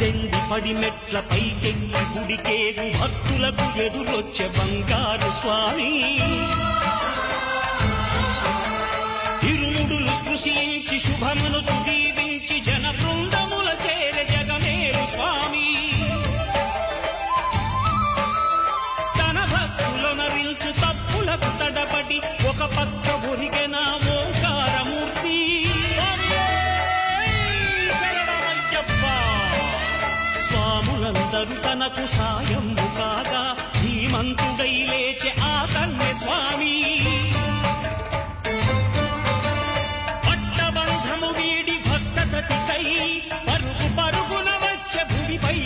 పద్దెనిమిది పడి మెట్ల పైకెక్కి గుడికేగు భక్తులకు ఎదురొచ్చే బంగారు స్వామి. తిరుముడులు స్పృశించి శుభమును దీవించి జన బృందముల వారందరూ తనకు సాయము కాగా ధీమంతుడై లేచే ఆ స్వామి. పట్టబంధము వీడి భక్త కై పరుగు పరుగున వచ్చే భూమిపై